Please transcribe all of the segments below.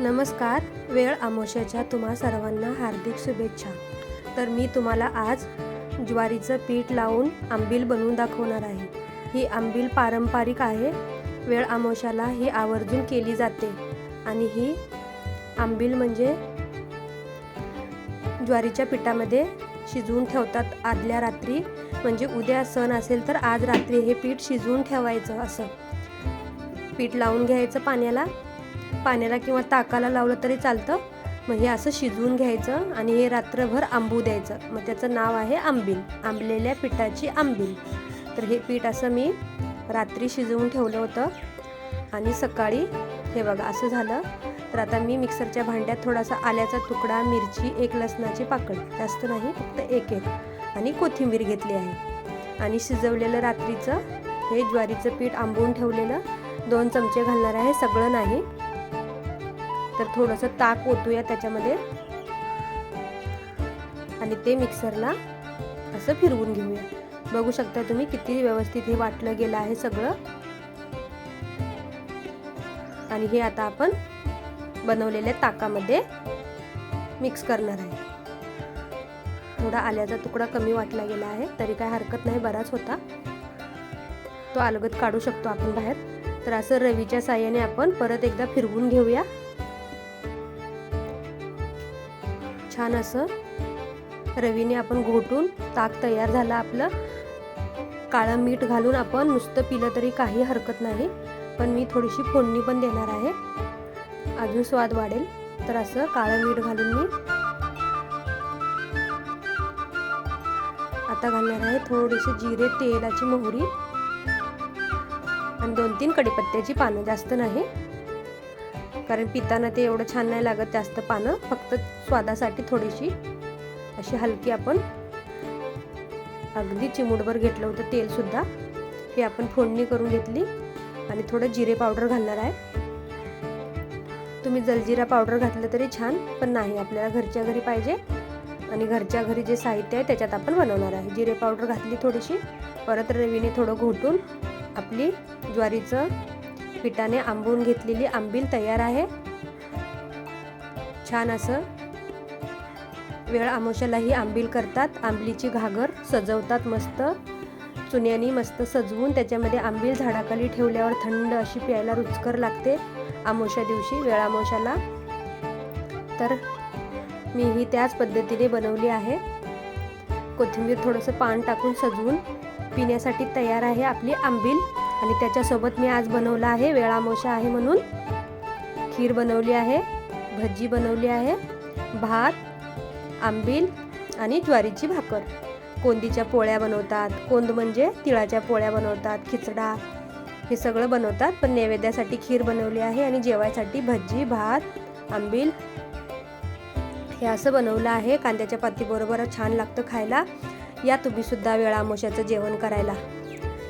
नमस्कार वेळ आमोशाच्या तुम्हा सर्वांना हार्दिक शुभेच्छा. तर मी तुम्हाला आज ज्वारीचं पीठ लावून आंबील बनवून दाखवणार आहे. ही आंबील पारंपरिक आहे. वेळ आमोशाला ही आवर्जून केली जाते. आणि ही आंबील म्हणजे ज्वारीच्या पिठामध्ये शिजवून ठेवतात आदल्या रात्री. म्हणजे उद्या सण असेल तर आज रात्री हे पीठ शिजवून ठेवायचं असं. पीठ लावून घ्यायचं पाण्याला. पाण्याला किंवा ताकाला लावलं तरी चालतं. मग हे असं शिजवून घ्यायचं आणि हे रात्रभर आंबू द्यायचं. मग त्याचं नाव आहे आंबील. आंबलेल्या पिठाची आंबील. तर हे पीठ असं मी रात्री शिजवून ठेवलं होतं. आणि सकाळी हे बघा असं झालं. तर आता मी मिक्सरच्या भांड्यात थोडासा आल्याचा तुकडा मिरची एक लसणाची पाकड जास्त नाही फक्त एक एक. आणि कोथिंबीर घेतली आहे. आणि शिजवलेलं रात्रीचं हे ज्वारीचं पीठ आंबवून ठेवलेलं. दोन चमचे घालणार आहे सगळं नाही. तर थोडंसं ताक ओतूया त्याच्यामध्ये. आणि ते मिक्सरला असं फिरवून घेऊया. बघू शकता तुम्ही किती व्यवस्थित हे वाटलं गेलं आहे सगळं. आणि हे आता आपण बनवलेल्या ताकामध्ये मिक्स करणार आहे. थोडा आल्याचा तुकडा कमी वाटला गेला आहे तरी काय हरकत नाही बराच होता. तो अलगद काढू शकतो आपण बाहेर. तर असं रवीच्या साह्याने आपण परत एकदा फिरवून घेऊया. छान असं रवीने आपण घोटून ताक तयार झालं आपलं. काळं मीठ घालून आपण नुसतं पिलं तरी काही हरकत नाही. पण मी थोडीशी फोडणी पण देणार आहे. अजून स्वाद वाढेल. तर असं काळं मीठ घालून मी आता घालणार आहे थोडीशी जिरे तेलाची मोहरी. आणि दोन तीन कडीपत्त्याची पानं जास्त नाही. कारण पिताना ते एवढं छान नाही लागत जास्त पानं. फक्त स्वादासाठी थोडीशी अशी हलकी आपण अगदी चिमूटभर घेतलं होतं तेलसुद्धा हे आपण फोडणी करून घेतली आणि थोडं जिरे पावडर घालणार आहे. तुम्ही जलजिरा पावडर घातलं तरी छान पण नाही आपल्याला घरच्या घरी पाहिजे. आणि घरच्या घरी जे साहित्य आहे त्याच्यात आपण बनवणार आहे. जिरे पावडर घातली थोडीशी परत रवीने थोडं घोटून आपली ज्वारीचं पिठाने आंबवून घेतलेली आंबील तयार आहे. छान असं वेळ आमोशाला ही आंबील करतात. आंबलीची घागर सजवतात मस्त. चुन्यानी मस्त सजवून त्याच्यामध्ये आंबील झाडाखाली ठेवल्यावर थंड अशी प्यायला रुचकर लागते. आमोशा दिवशी वेळ आमोशाला. तर मी ही त्याच पद्धतीने बनवली आहे. कोथिंबीर थोडंसं पान टाकून सजवून पिण्यासाठी तयार आहे आपली आंबील. आणि त्याच्यासोबत मी आज बनवलं आहे वेळामोशा आहे म्हणून. खीर बनवली आहे भजी बनवली आहे भात आंबील आणि ज्वारीची भाकर. कोंदीच्या पोळ्या बनवतात कोंद म्हणजे तिळाच्या पोळ्या बनवतात खिचडा. हे सगळं बनवतात पण नैवेद्यासाठी खीर बनवली आहे आणि जेवायसाठी भजी भात आंबील हे असं बनवलं आहे. कांद्याच्या पातीबरोबर छान लागतं खायला. या तुम्हीसुद्धा वेळामोशाचं जेवण करायला.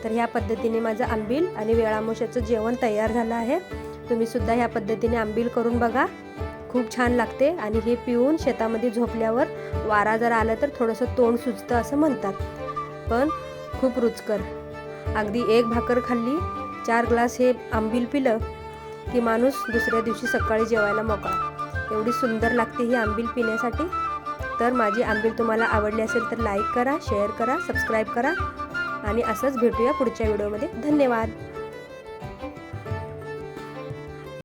तर ह्या पद्धतीने माझं आंबील आणि वेळामोशाचं जेवण तयार झालं आहे. तुम्हीसुद्धा ह्या पद्धतीने आंबील करून बघा. खूप छान लागते आणि हे पिऊन शेतामध्ये झोपल्यावर वारा जर आला तर थोडंसं तोंड सुचतं असं म्हणतात. पण खूप रुचकर. अगदी एक भाकर खाल्ली चार ग्लास हे आंबील पिलं की माणूस दुसऱ्या दिवशी सकाळी जेवायला मोकळा. एवढी सुंदर लागते ही आंबील पिण्यासाठी. तर माझी आंबील तुम्हाला आवडली असेल तर लाईक करा शेअर करा सबस्क्राईब करा. आणि असंच भेटूया पुढच्या व्हिडिओमध्ये. धन्यवाद.